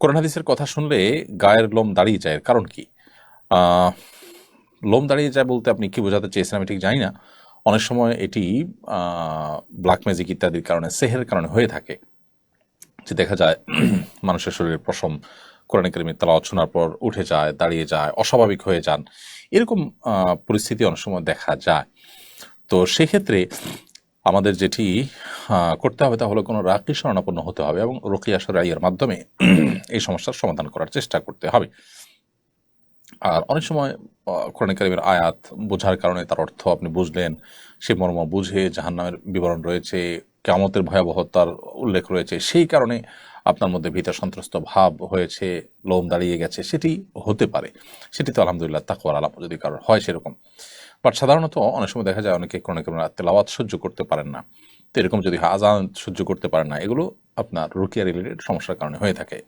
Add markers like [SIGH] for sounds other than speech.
কোরআন হাদিসের কথা শুনলে গায়ের লোম দাঁড়িয়ে যায় কারণ কি? লোম দাঁড়িয়ে যায় বলতে আপনি কি বোঝাতে চেয়েছেন আমি ঠিক জানি না। অনেক সময় এটি ব্ল্যাক ম্যাজিক ইত্যাদির কারণে, সেহের কারণে হয়ে থাকে। যে দেখা যায়, [CLEARS THROAT] মানুষের শরীরের পশম কোরআন কারিমের তালাওয়াত শোনার পর উঠে যায়, দাঁড়িয়ে যায়, অস্বাভাবিক হয়ে যান। এরকম পরিস্থিতি অনেক সময় দেখা যায়। তো সেক্ষেত্রে আমাদের যেটি করতে হবে তা হলো কোনো রাকি শরণাপন্ন হতে হবে এবং রকিয়া সরাইয়ের মাধ্যমে এই সমস্যার সমাধান করার চেষ্টা করতে হবে। আর অনেক সময় আহ, কোরআন কারিমের আয়াত বোঝার কারণে তার অর্থ আপনি বুঝলেন সে মর্ম বুঝে জাহান্নামের বিবরণ রয়েছে কেমতের ভয়াবহতার উল্লেখ রয়েছে সেই কারণে আপনার মধ্যে ভিতর সন্ত্রস্ত ভাব হয়েছে লোম দাঁড়িয়ে গেছে সেটি হতে পারে। সেটি তো আলহামদুলিল্লাহ তাকওয়ার আলাপ যদি কারোর হয় সেরকম। বাট সাধারণত অনেক সময় দেখা যায় অনেকে কোরআন কারিমের তেলাওয়াত সহ্য করতে পারেন না। তো এরকম যদি হাজান সহ্য করতে পারে না, এগুলো আপনার রুকিয়া রিলেটেড সমস্যার কারণে হয়ে থাকে।